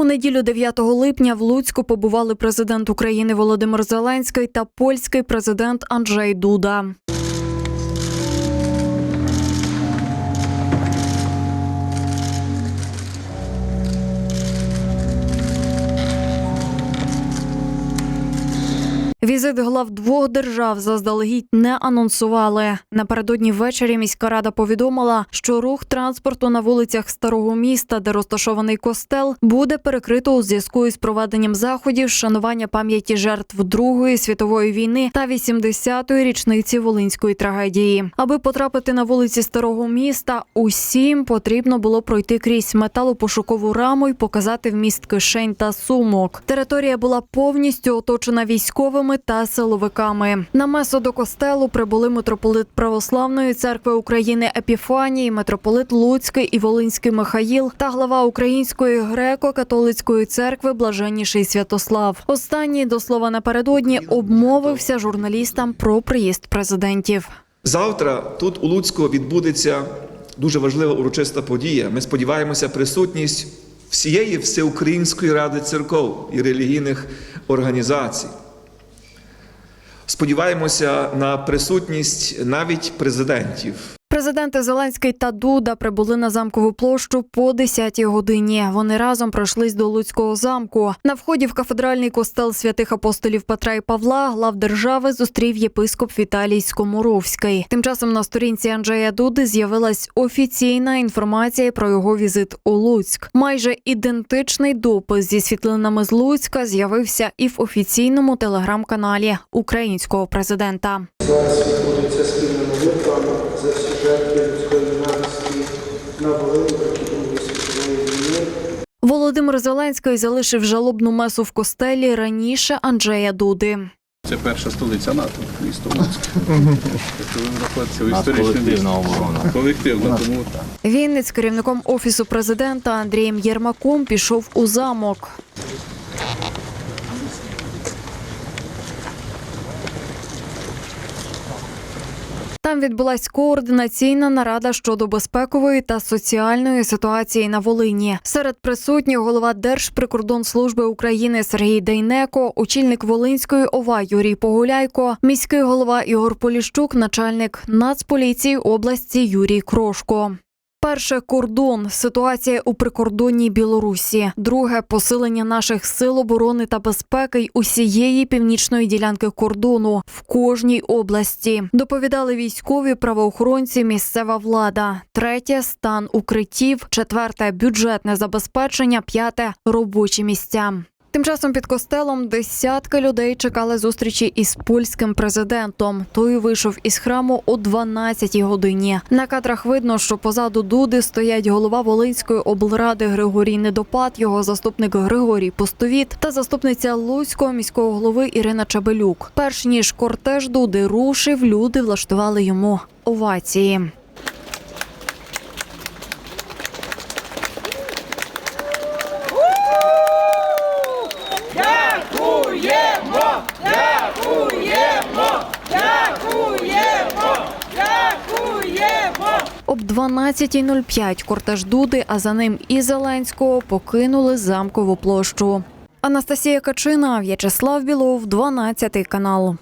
У неділю 9 липня в Луцьку побували президент України Володимир Зеленський та польський президент Анджей Дуда. Візит глав двох держав заздалегідь не анонсували. Напередодні ввечері міська рада повідомила, що рух транспорту на вулицях старого міста, де розташований костел, буде перекрито у зв'язку із проведенням заходів шанування пам'яті жертв Другої світової війни та 80-ї річниці волинської трагедії. Аби потрапити на вулиці старого міста, усім потрібно було пройти крізь металопошукову раму і показати вміст кишень та сумок. Територія була повністю оточена військовими та силовиками. На месо до костелу прибули митрополит Православної церкви України Епіфаній, митрополит Луцький і Волинський Михаїл та глава Української греко-католицької церкви Блаженніший Святослав. Останній до слова напередодні обмовився журналістам про приїзд президентів. Завтра тут у Луцьку відбудеться дуже важлива урочиста подія. Ми сподіваємося, присутність всієї всеукраїнської ради церков і релігійних організацій. Сподіваємося на присутність навіть президентів. Президенти Зеленський та Дуда прибули на замкову площу по 10-й годині. Вони разом пройшлись до Луцького замку. На вході в кафедральний костел святих апостолів Петра і Павла глав держави зустрів єпископ Віталій Скоморовський. Тим часом на сторінці Анджея Дуди з'явилась офіційна інформація про його візит у Луцьк. Майже ідентичний допис зі світлинами з Луцька з'явився і в офіційному телеграм-каналі українського президента. Зараз відбудеться спільна молитва за всі жертви людської ненависті на Волині проти Другої світової війни. Володимир Зеленський залишив жалобну месу в костелі раніше Анджея Дуди. Це перша столиця НАТО, місто Луцьк. Тобто в історичному колективна оборона. Колективна, тому Він з керівником офісу президента Андрієм Єрмаком пішов у замок. Там відбулась координаційна нарада щодо безпекової та соціальної ситуації на Волині. Серед присутніх голова Держприкордонслужби України Сергій Дейнеко, очільник Волинської ОВА Юрій Погуляйко, міський голова Ігор Поліщук, начальник Нацполіції області Юрій Крошко. Перше кордон ситуація у прикордонній Білорусі. Друге посилення наших сил оборони та безпеки й усієї північної ділянки кордону в кожній області. Доповідали військові правоохоронці, місцева влада. Третє стан укриттів. Четверте бюджетне забезпечення. П'яте робочі місця. Тим часом під костелом десятки людей чекали зустрічі із польським президентом. Той вийшов із храму о 12-й годині. На кадрах видно, що позаду Дуди стоять голова Волинської облради Григорій Недопад, його заступник Григорій Постовіт та заступниця Луцького міського голови Ірина Чабелюк. Перш ніж кортеж Дуди рушив, люди влаштували йому овації. Об 12.05 кортеж Дуди, а за ним і Зеленського покинули замкову площу. Анастасія Качина, В'ячеслав Білов, 12 канал.